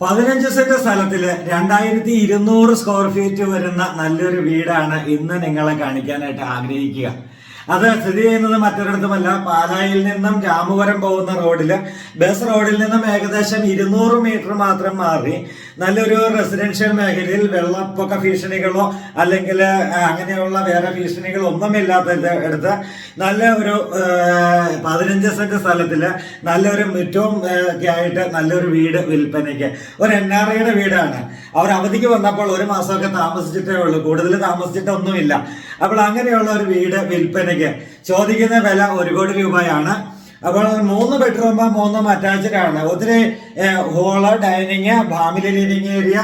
പതിനഞ്ച് സെന്റ് സ്ഥലത്തിൽ രണ്ടായിരത്തി ഇരുന്നൂറ് സ്ക്വയർ ഫീറ്റ് വരുന്ന നല്ലൊരു വീടാണ് ഇന്ന് നിങ്ങളെ കാണിക്കാനായിട്ട് ആഗ്രഹിക്കുക. അത് സ്ഥിതി ചെയ്യുന്നത് മറ്റൊരിടത്തുമല്ല. പാലായിൽ നിന്നും രാമപുരം പോകുന്ന റോഡിൽ ബസ് റോഡിൽ നിന്നും ഏകദേശം ഇരുന്നൂറ് മീറ്റർ മാത്രം മാറി നല്ലൊരു റെസിഡൻഷ്യൽ മേഖലയിൽ വെള്ളപ്പൊക്ക ഭീഷണികളോ അല്ലെങ്കിൽ അങ്ങനെയുള്ള വേറെ ഭീഷണികളോ ഒന്നുമില്ലാത്ത എടുത്ത് നല്ല ഒരു പതിനഞ്ച് സെന്റ് സ്ഥലത്തിൽ നല്ലൊരു മുറ്റവും ഒക്കെ ആയിട്ട് നല്ലൊരു വീട് വിൽപ്പനയ്ക്ക്. ഒരു എൻ ആർ ഐയുടെ വീടാണ്. അവർ അവധിക്ക് വന്നപ്പോൾ ഒരു മാസമൊക്കെ താമസിച്ചിട്ടേ ഉള്ളൂ. കൂടുതൽ താമസിച്ചിട്ടൊന്നുമില്ല. അപ്പോൾ അങ്ങനെയുള്ള ഒരു വീട് വിൽപ്പനയ്ക്ക് ചോദിക്കുന്ന വില ഒരു കോടി രൂപയാണ്. അപ്പോൾ മൂന്ന് ബെഡ്റൂം മൂന്നും അറ്റാച്ച്ഡ് ആണ്. ഒത്തിരി hall dining family living area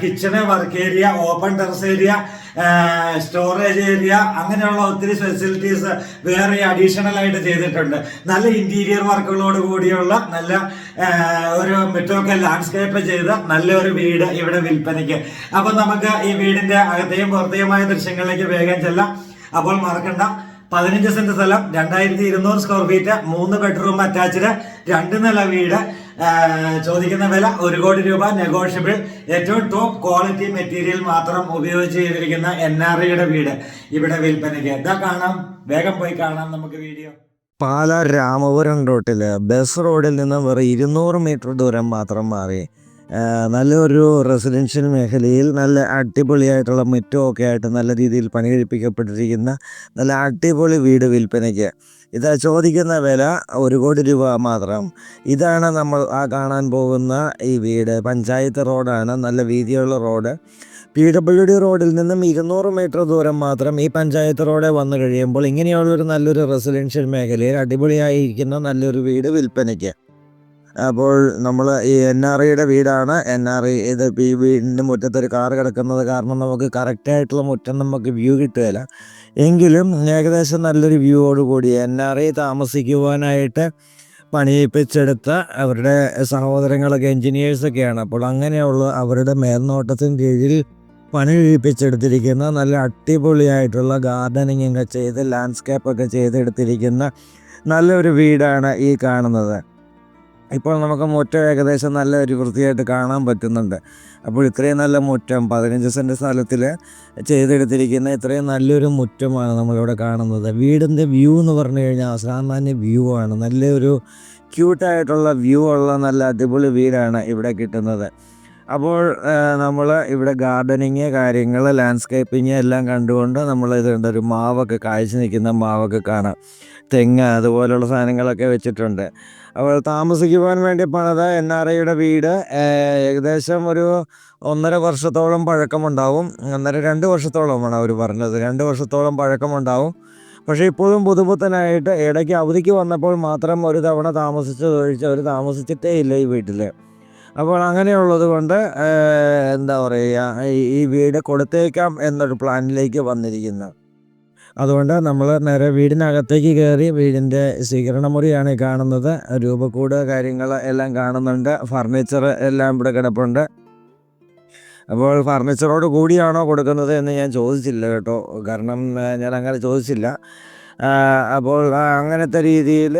kitchen work area open terrace area storage area അങ്ങനെയുള്ള ഒത്തിരി ഫെസിലിറ്റീസ് വേറെ അഡീഷണൽ ആയിട്ട് ചെയ്തിട്ടുണ്ട്. നല്ല ഇന്റീരിയർ വർക്കുകളോട് കൂടിയുള്ള നല്ല ഒരു മിറ്റമൊക്കെ ലാൻഡ്സ്കേപ്പ് ചെയ്ത നല്ലൊരു വീട് ഇവിടെ വിൽപ്പനയ്ക്ക്. അപ്പൊ നമുക്ക് ഈ വീടിന്റെ അകത്തെയും പുറത്തെയുമായ ദൃശ്യങ്ങളിലേക്ക് വേഗം ചെല്ലാം. അപ്പോൾ മറക്കണ്ട. പതിനഞ്ച് സെന്റ് സ്ഥലം രണ്ടായിരത്തി ഇരുന്നൂറ് സ്ക്വയർ ഫീറ്റ് മൂന്ന് ബെഡ്റൂം അറ്റാച്ച്ഡ് രണ്ട് നില വീട്. ചോദിക്കുന്ന വില ഒരു കോടി രൂപ നെഗോഷ്യബിൾ ഏറ്റവും ടോപ്പ് ക്വാളിറ്റി മെറ്റീരിയൽ മാത്രം ഉപയോഗിച്ച് ചെയ്തിരിക്കുന്ന എൻ ആർ ഐയുടെ വീട് ഇവിടെ വിൽപ്പനയ്ക്ക്. എന്താ കാണാം. വേഗം പോയി കാണാം നമുക്ക് വീഡിയോ. പാലാ രാമപുരം റോട്ടിൽ ബസ് റോഡിൽ നിന്ന് വെറും ഇരുന്നൂറ് മീറ്റർ ദൂരം മാത്രം മാറി. നല്ലൊരു റെസിഡൻഷ്യൽ മേഖലയിൽ നല്ല അടിപൊളിയായിട്ടുള്ള മുറ്റമൊക്കെ ആയിട്ട് നല്ല രീതിയിൽ പണി കഴിപ്പിക്കപ്പെട്ടിരിക്കുന്ന നല്ല അടിപൊളി വീട് വിൽപ്പനയ്ക്ക്. ഇത് ചോദിക്കുന്ന വില ഒരു കോടി രൂപ മാത്രം. ഇതാണ് നമ്മൾ ആ കാണാൻ പോകുന്ന ഈ വീട്. പഞ്ചായത്ത് റോഡാണ് നല്ല വീതിയുള്ള റോഡ്. പി ഡബ്ല്യു ഡി റോഡിൽ നിന്നും ഇരുന്നൂറ് മീറ്റർ ദൂരം മാത്രം ഈ പഞ്ചായത്ത് റോഡ് വന്നു കഴിയുമ്പോൾ ഇങ്ങനെയുള്ളൊരു നല്ലൊരു റെസിഡൻഷ്യൽ മേഖലയിൽ അടിപൊളിയായിരിക്കുന്ന നല്ലൊരു വീട് വിൽപ്പനയ്ക്ക്. അപ്പോൾ നമ്മൾ ഈ എൻ ആർ ഐയുടെ വീടാണ്. എൻ ആർ ഐ ഇത് ഈ വീടിന്റെ മുറ്റത്തൊരു കാർ കിടക്കുന്നത് കാരണം നമുക്ക് കറക്റ്റായിട്ടുള്ള മുറ്റം നമുക്ക് വ്യൂ കിട്ടുകയില്ല. എങ്കിലും ഏകദേശം നല്ലൊരു വ്യൂവോട് കൂടി എൻ ആർ ഐ താമസിക്കുവാനായിട്ട് പണിയിപ്പിച്ചെടുത്ത അവരുടെ സഹോദരങ്ങളൊക്കെ എൻജിനീയേഴ്സൊക്കെയാണ് അപ്പോൾ അങ്ങനെയുള്ള അവരുടെ മേൽനോട്ടത്തിന് കീഴിൽ പണി കഴിപ്പിച്ചെടുത്തിരിക്കുന്ന നല്ല അടിപൊളിയായിട്ടുള്ള ഗാർഡനിങ് ഒക്കെ ചെയ്ത് ലാൻഡ്സ്കേപ്പൊക്കെ ചെയ്തെടുത്തിരിക്കുന്ന നല്ലൊരു വീടാണ് ഈ കാണുന്നത്. ഇപ്പോൾ നമുക്ക് മുറ്റം ഏകദേശം നല്ല ഒരു വൃത്തിയായിട്ട് കാണാൻ പറ്റുന്നുണ്ട്. അപ്പോൾ ഇത്രയും നല്ല മുറ്റം പതിനഞ്ച് സെന്റ് സ്ഥലത്തിൽ ചെയ്തെടുത്തിരിക്കുന്ന ഇത്രയും നല്ലൊരു മുറ്റമാണ് നമ്മളിവിടെ കാണുന്നത്. വീടിന്റെ വ്യൂ എന്ന് പറഞ്ഞു കഴിഞ്ഞാൽ അസാമാന്യ വ്യൂ ആണ്. നല്ലൊരു ക്യൂട്ടായിട്ടുള്ള വ്യൂ ഉള്ള നല്ല അടിപൊളി വീടാണ് ഇവിടെ കിട്ടുന്നത്. അപ്പോൾ നമ്മൾ ഇവിടെ ഗാർഡനിങ് കാര്യങ്ങൾ ലാൻഡ്സ്കേപ്പിങ് എല്ലാം കണ്ടുകൊണ്ട് നമ്മൾ ഇതുണ്ട് ഒരു മാവൊക്കെ കാഴ്ച നിൽക്കുന്ന മാവൊക്കെ കാണാം. തെങ്ങ് അതുപോലുള്ള സാധനങ്ങളൊക്കെ വെച്ചിട്ടുണ്ട്. അപ്പോൾ താമസിക്കുവാൻ വേണ്ടി പണിത എൻ ആർ ഐയുടെ വീട് ഏകദേശം ഒരു ഒന്നര വർഷത്തോളം പഴക്കമുണ്ടാവും. ഒന്നര രണ്ട് വർഷത്തോളമാണ് അവർ പറഞ്ഞത്. രണ്ട് വർഷത്തോളം പഴക്കമുണ്ടാവും. പക്ഷേ ഇപ്പോഴും പുതുപുത്തനായിട്ട് ഇടയ്ക്ക് അവധിക്ക് വന്നപ്പോൾ മാത്രം ഒരു തവണ താമസിച്ചത് ഒഴിച്ച് അവർ താമസിച്ചിട്ടേ ഇല്ല ഈ വീട്ടിൽ അപ്പോൾ അങ്ങനെയുള്ളത് കൊണ്ട് എന്താ പറയുക ഈ- വീട് കൊടുത്തേക്കാം എന്നൊരു പ്ലാനിലേക്ക് വന്നിരിക്കുന്നു. അതുകൊണ്ട് നമ്മൾ നേരെ വീടിനകത്തേക്ക് കയറി വീടിന്റെ സ്വീകരണ മുറിയാണ് കാണുന്നത്. രൂപക്കൂട് കാര്യങ്ങൾ എല്ലാം കാണുന്നുണ്ട്. ഫർണിച്ചർ എല്ലാം ഇവിടെ കിടപ്പുണ്ട്. അപ്പോൾ ഫർണിച്ചറോട് കൂടിയാണോ കൊടുക്കുന്നത് എന്ന് ഞാൻ ചോദിച്ചില്ല കേട്ടോ. കാരണം ഞാൻ അങ്ങനെ ചോദിച്ചില്ല. അപ്പോൾ അങ്ങനത്തെ രീതിയിൽ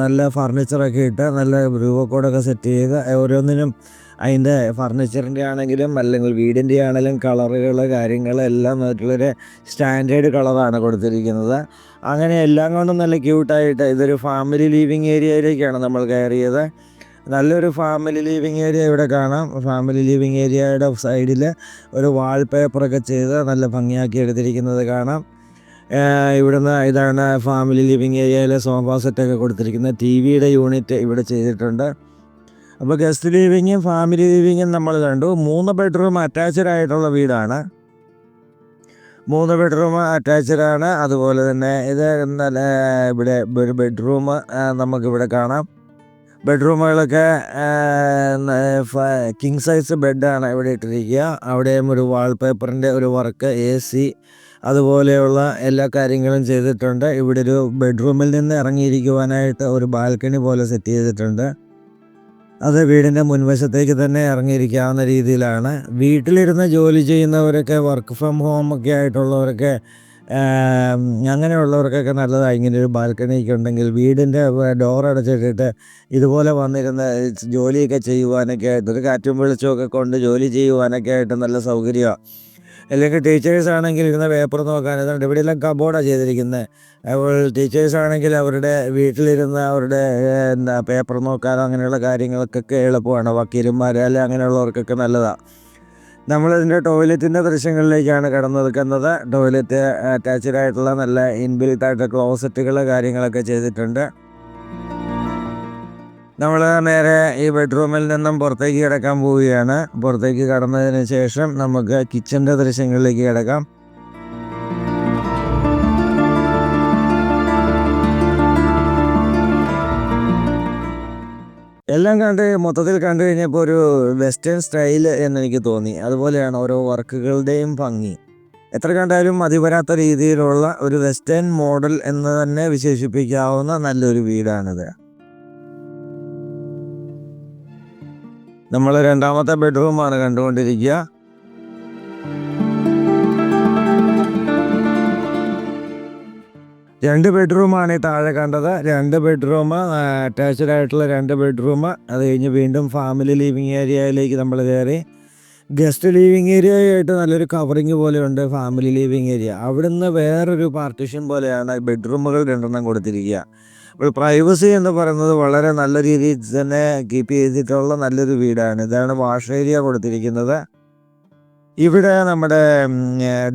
നല്ല ഫർണിച്ചറൊക്കെ ഇട്ട് നല്ല രൂപക്കോടൊക്കെ സെറ്റ് ചെയ്ത് ഓരോന്നിനും അതിന്റെ ഫർണിച്ചറിന്റെ ആണെങ്കിലും അല്ലെങ്കിൽ വീടിന്റെ ആണെങ്കിലും കളറുകൾ കാര്യങ്ങളെല്ലാം മറ്റുള്ളൊരു സ്റ്റാൻഡേർഡ് കളറാണ് കൊടുത്തിരിക്കുന്നത്. അങ്ങനെ എല്ലാം കൊണ്ടും നല്ല ക്യൂട്ടായിട്ട് ഇതൊരു ഫാമിലി ലീവിങ് ഏരിയയിലേക്കാണ് നമ്മൾ കയറിയത്. നല്ലൊരു ഫാമിലി ലീവിങ് ഏരിയ ഇവിടെ കാണാം. ഫാമിലി ലീവിങ് ഏരിയയുടെ സൈഡിൽ ഒരു വാൾപേപ്പറൊക്കെ ചെയ്ത് നല്ല ഭംഗിയാക്കി എടുത്തിരിക്കുന്നത് കാണാം. ഇവിടുന്ന് ഇതാണ് ഫാമിലി ലിവിങ് ഏരിയയിലെ സോഫ സെറ്റൊക്കെ കൊടുത്തിരിക്കുന്നത്. ടി വിയുടെ യൂണിറ്റ് ഇവിടെ ചെയ്തിട്ടുണ്ട്. അപ്പോൾ ഗസ്റ്റ് ലിവിങ്ങും ഫാമിലി ലിവിങ്ങും നമ്മൾ കണ്ടു. മൂന്ന് ബെഡ്റൂം അറ്റാച്ച്ഡ് ആയിട്ടുള്ള വീടാണ്. മൂന്ന് ബെഡ്റൂം അറ്റാച്ച്ഡ് ആണ്. അതുപോലെ തന്നെ ഇത് നല്ല ഇവിടെ ഒരു ബെഡ്റൂം നമുക്കിവിടെ കാണാം. ബെഡ്റൂമുകളൊക്കെ കിങ് സൈസ് ബെഡാണ് ഇവിടെ ഇട്ടിരിക്കുക. അവിടെയും ഒരു വാൾപേപ്പറിന്റെ ഒരു വർക്ക് എ സി അതുപോലെയുള്ള എല്ലാ കാര്യങ്ങളും ചെയ്തിട്ടുണ്ട്. ഇവിടെ ഒരു ബെഡ്റൂമിൽ നിന്ന് ഇറങ്ങിയിരിക്കുവാനായിട്ട് ഒരു ബാൽക്കണി പോലെ സെറ്റ് ചെയ്തിട്ടുണ്ട്. അത് വീടിന്റെ മുൻവശത്തേക്ക് തന്നെ ഇറങ്ങിയിരിക്കാവുന്ന രീതിയിലാണ്. വീട്ടിലിരുന്ന് ജോലി ചെയ്യുന്നവരൊക്കെ വർക്ക് ഫ്രം ഹോം ഒക്കെ ആയിട്ടുള്ളവരൊക്കെ അങ്ങനെയുള്ളവർക്കൊക്കെ നല്ലതാണ് ഇങ്ങനെ ഒരു ബാൽക്കണിയൊക്കെ ഉണ്ടെങ്കിൽ വീടിന്റെ ഡോർ അടച്ചിട്ടിട്ട് ഇതുപോലെ വന്നിരുന്ന് ജോലിയൊക്കെ ചെയ്യുവാനൊക്കെ ആയിട്ട് ഒരു കാറ്റും വെളിച്ചമൊക്കെ കൊണ്ട് ജോലി ചെയ്യുവാനൊക്കെ ആയിട്ട് നല്ല സൗകര്യമാണ് അല്ലെങ്കിൽ ടീച്ചേഴ്സ് ആണെങ്കിൽ ഇരുന്ന പേപ്പർ നോക്കാൻ അതുകൊണ്ട് എവിടെയെല്ലാം കബോർഡാണ് ചെയ്തിരിക്കുന്നത് അപ്പോൾ ടീച്ചേഴ്സ് ആണെങ്കിൽ അവരുടെ വീട്ടിലിരുന്ന് അവരുടെ എന്താ പേപ്പർ നോക്കാനോ അങ്ങനെയുള്ള കാര്യങ്ങൾക്കൊക്കെ എളുപ്പമാണ്. വക്കീലന്മാർ അല്ലെങ്കിൽ അങ്ങനെയുള്ളവർക്കൊക്കെ നല്ലതാണ് നമ്മളിതിന്റെ ടോയ്ലറ്റിന്റെ ദൃശ്യങ്ങളിലേക്കാണ് കടന്നു നിൽക്കുന്നത് ടോയ്ലറ്റ് അറ്റാച്ച്ഡ് ആയിട്ടുള്ള നല്ല ഇൻബിൽറ്റ് ആയിട്ട് ക്ലോസറ്റുകൾ കാര്യങ്ങളൊക്കെ ചെയ്തിട്ടുണ്ട്. നമ്മൾ നേരെ ഈ ബെഡ്റൂമിൽ നിന്നും പുറത്തേക്ക് കിടക്കാൻ പോവുകയാണ്. പുറത്തേക്ക് കടന്നതിന് ശേഷം നമുക്ക് കിച്ചന്റെ ദൃശ്യങ്ങളിലേക്ക് കിടക്കാം. എല്ലാം കണ്ട് മൊത്തത്തിൽ കണ്ടു കഴിഞ്ഞപ്പോൾ ഒരു വെസ്റ്റേൺ സ്റ്റൈൽ എന്നെനിക്ക് തോന്നി. അതുപോലെയാണ് ഓരോ വർക്കുകളുടെയും ഭംഗി. എത്ര കണ്ടാലും മതിവരാത്ത രീതിയിലുള്ള ഒരു വെസ്റ്റേൺ മോഡൽ എന്ന് തന്നെ വിശേഷിപ്പിക്കാവുന്ന നല്ലൊരു വീടാണിത്. നമ്മൾ രണ്ടാമത്തെ ബെഡ്റൂമാണ് കണ്ടുകൊണ്ടിരിക്കുക. രണ്ട് ബെഡ്റൂമാണ് ഈ താഴെ കണ്ടത്. രണ്ട് ബെഡ്റൂം അറ്റാച്ച്ഡ് ആയിട്ടുള്ള രണ്ട് ബെഡ്റൂം. അത് കഴിഞ്ഞ് വീണ്ടും ഫാമിലി ലിവിങ് ഏരിയയിലേക്ക് നമ്മൾ കയറി. ഗസ്റ്റ് ലിവിങ് ഏരിയ ആയിട്ട് നല്ലൊരു കവറിങ് പോലെയുണ്ട് ഫാമിലി ലിവിങ് ഏരിയ. അവിടുന്ന് വേറൊരു പാർട്ടിഷൻ പോലെയാണ് ബെഡ്റൂമുകൾ രണ്ടെണ്ണം കൊടുത്തിരിക്കുക. അപ്പോൾ പ്രൈവസി എന്ന് പറയുന്നത് വളരെ നല്ല രീതിയിൽ തന്നെ കീപ്പ് ചെയ്തിട്ടുള്ള നല്ലൊരു വീടാണ്. ഇതാണ് വാഷ് ഏരിയ കൊടുത്തിരിക്കുന്നത്. ഇവിടെ നമ്മുടെ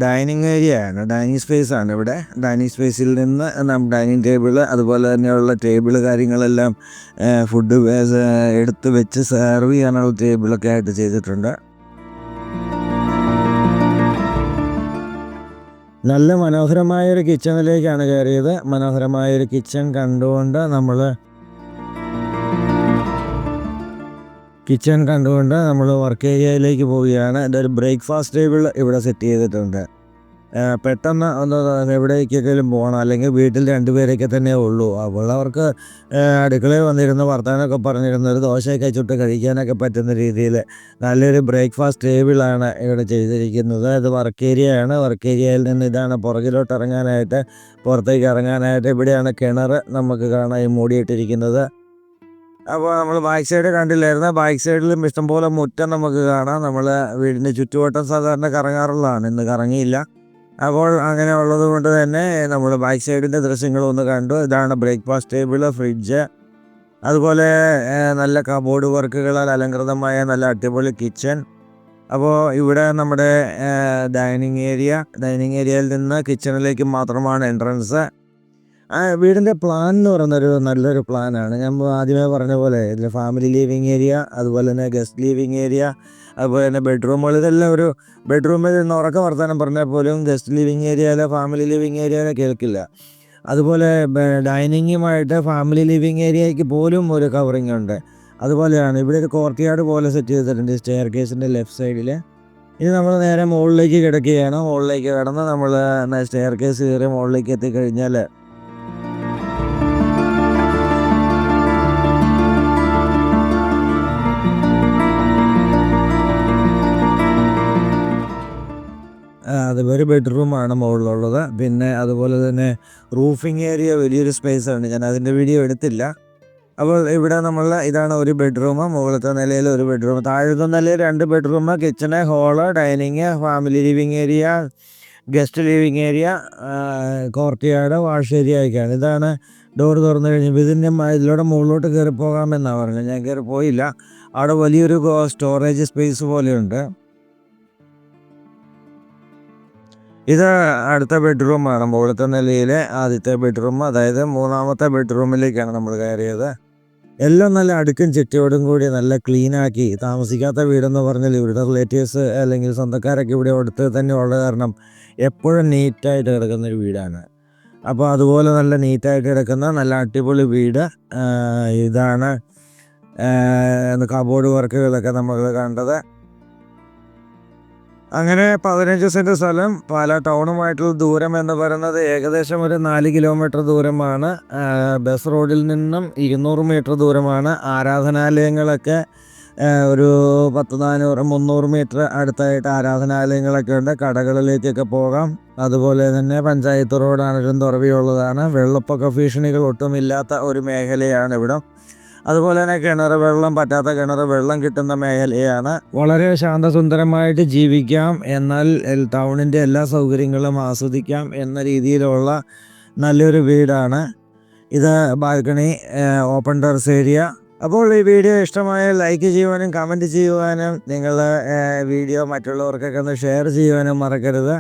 ഡൈനിങ് ഏരിയ ആണ്. ഡൈനിങ് സ്പേസ് ആണ് ഇവിടെ. ഡൈനിങ് സ്പേസിൽ നിന്ന് ഡൈനിങ് ടേബിൾ അതുപോലെ തന്നെയുള്ള ടേബിൾ കാര്യങ്ങളെല്ലാം ഫുഡ് എടുത്ത് വെച്ച് സെർവ് ചെയ്യാനുള്ള ടേബിളൊക്കെ ആയിട്ട് ചെയ്തിട്ടുണ്ട്. നല്ല മനോഹരമായ ഒരു കിച്ചണിലേക്കാണ് കയറിയത്. മനോഹരമായ ഒരു കിച്ചൺ കണ്ടുകൊണ്ട് നമ്മൾ കിച്ചൺ കണ്ടുകൊണ്ട് നമ്മൾ വർക്ക് ഏരിയയിലേക്ക് പോവുകയാണ്. എന്റെ ഒരു ബ്രേക്ക്ഫാസ്റ്റ് ടേബിൾ ഇവിടെ സെറ്റ് ചെയ്തിട്ടുണ്ട്. പെട്ടെന്ന് ഒന്ന് എവിടേക്കെങ്കിലും പോകണം. അല്ലെങ്കിൽ വീട്ടിൽ രണ്ടുപേരൊക്കെ തന്നെ ഉള്ളൂ. ആ, അടുക്കളയിൽ വന്നിരുന്ന് വർത്തമാനമൊക്കെ പറഞ്ഞിരുന്ന ഒരു ദോശയൊക്കെ ചുട്ട് കഴിക്കാനൊക്കെ പറ്റുന്ന രീതിയിൽ നല്ലൊരു ബ്രേക്ക്ഫാസ്റ്റ് ടേബിളാണ് ഇവിടെ ചെയ്തിരിക്കുന്നത്. അത് വർക്ക് ഏരിയയാണ്. വർക്ക് ഏരിയയിൽ നിന്ന് ഇതാണ് പുറകിലോട്ട് ഇറങ്ങാനായിട്ട് പുറത്തേക്ക് ഇറങ്ങാനായിട്ട് ഇവിടെയാണ് കിണർ നമുക്ക് കാണാൻ മൂടിയിട്ടിരിക്കുന്നത്. അപ്പോൾ നമ്മൾ ബാക്ക് സൈഡ് കണ്ടില്ലായിരുന്നു? ബാക്ക് സൈഡിലും ഇഷ്ടംപോലെ മുറ്റം നമുക്ക് കാണാം. നമ്മൾ വീടിന്റെ ചുറ്റുവട്ടം സാധാരണ കറങ്ങാറുള്ളതാണ്. ഇന്ന് കറങ്ങിയില്ല. അപ്പോൾ അങ്ങനെ ഉള്ളത് കൊണ്ട് തന്നെ നമ്മൾ ബാക്ക് സൈഡിന്റെ ദൃശ്യങ്ങളൊന്ന് കണ്ടു. ഇതാണ് ബ്രേക്ക്ഫാസ്റ്റ് ടേബിൾ ഫ്രിഡ്ജ് അതുപോലെ നല്ല കബോർഡ് വർക്കുകളാൽ അലങ്കൃതമായ നല്ല അടിപൊളി കിച്ചൺ അപ്പോൾ ഇവിടെ നമ്മുടെ ഡൈനിങ് ഏരിയ ഡൈനിങ് ഏരിയയിൽ നിന്ന് കിച്ചണിലേക്ക് മാത്രമാണ് എൻട്രൻസ് വീടിന്റെ പ്ലാൻ എന്ന് പറയുന്നൊരു നല്ലൊരു പ്ലാനാണ് ഞാൻ ആദ്യമേ പറഞ്ഞ പോലെ ഇതിൽ ഫാമിലി ലിവിങ് ഏരിയ അതുപോലെ തന്നെ ഗസ്റ്റ് ലിവിങ് ഏരിയ അതുപോലെ തന്നെ ബെഡ്റൂമുകൾ ഇതെല്ലാം ഒരു ബെഡ്റൂമിൽ നിന്ന് ഉറക്ക വർത്താനം പറഞ്ഞാൽ പോലും ഗസ്റ്റ് ലിവിങ് ഏരിയയിലെ ഫാമിലി ലിവിങ് ഏരിയയിലെ കേൾക്കില്ല. അതുപോലെ ഡൈനിങ്ങുമായിട്ട് ഫാമിലി ലിവിങ് ഏരിയയ്ക്ക് പോലും ഒരു കവറിങ് ഉണ്ട്. അതുപോലെയാണ് ഇവിടെ ഒരു കോർട്ട് യാർഡ് പോലെ സെറ്റ് ചെയ്തിട്ടുണ്ട് സ്റ്റെയർ കേസിന്റെ ലെഫ്റ്റ് സൈഡിൽ ഇനി നമ്മൾ നേരെ മുകളിലേക്ക് കിടക്കുകയാണ്. മുകളിലേക്ക് കിടന്ന് നമ്മൾ സ്റ്റെയർ കേസ് കയറി മുകളിലേക്ക് എത്തിക്കഴിഞ്ഞാൽ ഒരു ബെഡ്റൂമാണ് മുകളിലുള്ളത്. പിന്നെ അതുപോലെ തന്നെ റൂഫിംഗ് ഏരിയ വലിയൊരു സ്പേസ് ആണ്. ഞാൻ അതിന്റെ വീഡിയോ എടുത്തില്ല. അപ്പോൾ ഇവിടെ നമ്മൾ ഇതാണ് ഒരു ബെഡ്റൂം മുകളിലത്തെ നിലയിൽ ഒരു ബെഡ്റൂം താഴത്തെ നിലയിൽ രണ്ട് bedroom kitchen hall dining family living area guest living area courtyard wash area ഒക്കെയാണ്. ഇതാണ് ഡോർ തുറന്നു കഴിഞ്ഞപ്പോൾ ഇതിന്റെ ഇതിലൂടെ മുകളിലോട്ട് കയറി പോകാമെന്നാണ് പറഞ്ഞത്. ഞാൻ കയറി പോയില്ല അവിടെ വലിയൊരു സ്റ്റോറേജ് സ്പേസ് പോലെയുണ്ട്. ഇത് അടുത്ത ബെഡ്റൂമാണ് മുകളിലത്തെ നിലയിലെ ആദ്യത്തെ ബെഡ്റൂം അതായത് മൂന്നാമത്തെ ബെഡ്റൂമിലേക്കാണ് നമ്മൾ കയറിയത്. എല്ലാം നല്ല അടുക്കും ചിട്ടയോടും കൂടി നല്ല ക്ലീനാക്കി താമസിക്കാത്ത വീടെന്ന് പറഞ്ഞാൽ ഇവരുടെ റിലേറ്റീവ്സ് അല്ലെങ്കിൽ സ്വന്തക്കാരൊക്കെ ഇവിടെ അടുത്ത് തന്നെ ഉള്ള കാരണം എപ്പോഴും നീറ്റായിട്ട് കിടക്കുന്ന ഒരു വീടാണ്. അപ്പോൾ അതുപോലെ നല്ല നീറ്റായിട്ട് കിടക്കുന്ന നല്ല അടിപൊളി വീട് ഇതാണ് കബോർഡ് വർക്കുകളൊക്കെ നമ്മൾ കണ്ടത്. അങ്ങനെ പതിനഞ്ച് സെന്റ് സ്ഥലം പാലാ ടൗണുമായിട്ടുള്ള ദൂരം എന്ന് പറയുന്നത് ഏകദേശം ഒരു നാല് കിലോമീറ്റർ ദൂരമാണ്. ബസ് റോഡിൽ നിന്നും ഇരുന്നൂറ് മീറ്റർ ദൂരമാണ്. ആരാധനാലയങ്ങളൊക്കെ ഒരു പത്ത് നാനൂറ് മുന്നൂറ് മീറ്റർ അടുത്തായിട്ട് ആരാധനാലയങ്ങളൊക്കെ ഉണ്ട്. കടകളിലേക്കൊക്കെ പോകാം. അതുപോലെ തന്നെ പഞ്ചായത്ത് റോഡാണെങ്കിലും തുറവിയുള്ളതാണ്. വെള്ളപ്പൊക്ക ഭീഷണികൾ ഒട്ടുമില്ലാത്ത ഒരു മേഖലയാണ് ഇവിടം. അതുപോലെ തന്നെ കിണർ വെള്ളം പറ്റാത്ത കിണർ വെള്ളം കിട്ടുന്ന മേഖലയാണ്. വളരെ ശാന്തസുന്ദരമായിട്ട് ജീവിക്കാം. എന്നാൽ ടൗണിന്റെ എല്ലാ സൗകര്യങ്ങളും ആസ്വദിക്കാം എന്ന രീതിയിലുള്ള നല്ലൊരു വീടാണ്. ഇത് ബാൽക്കണി ഓപ്പൺ ടെറസ് ഏരിയ. അപ്പോൾ ഈ വീഡിയോ ഇഷ്ടമായ ലൈക്ക് ചെയ്യുവാനും കമന്റ് ചെയ്യുവാനും നിങ്ങൾ വീഡിയോ മറ്റുള്ളവർക്കൊക്കെ ഒന്ന് ഷെയർ ചെയ്യുവാനും മറക്കരുത്.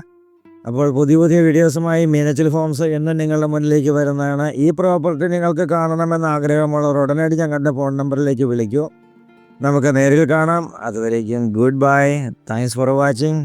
അപ്പോൾ പുതിയ പുതിയ വീഡിയോസുമായി മീനച്ചിൽ ഫോംസ് എന്നും നിങ്ങളുടെ മുന്നിലേക്ക് വരുന്നതാണ്. ഈ പ്രോപ്പർട്ടി നിങ്ങൾക്ക് കാണണമെന്ന് ആഗ്രഹമുള്ളവർ ഉടനടി ഞങ്ങളുടെ ഫോൺ നമ്പറിലേക്ക് വിളിക്കൂ. നമുക്ക് നേരിൽ കാണാം. അതുവരേക്കും good bye. Thanks for watching.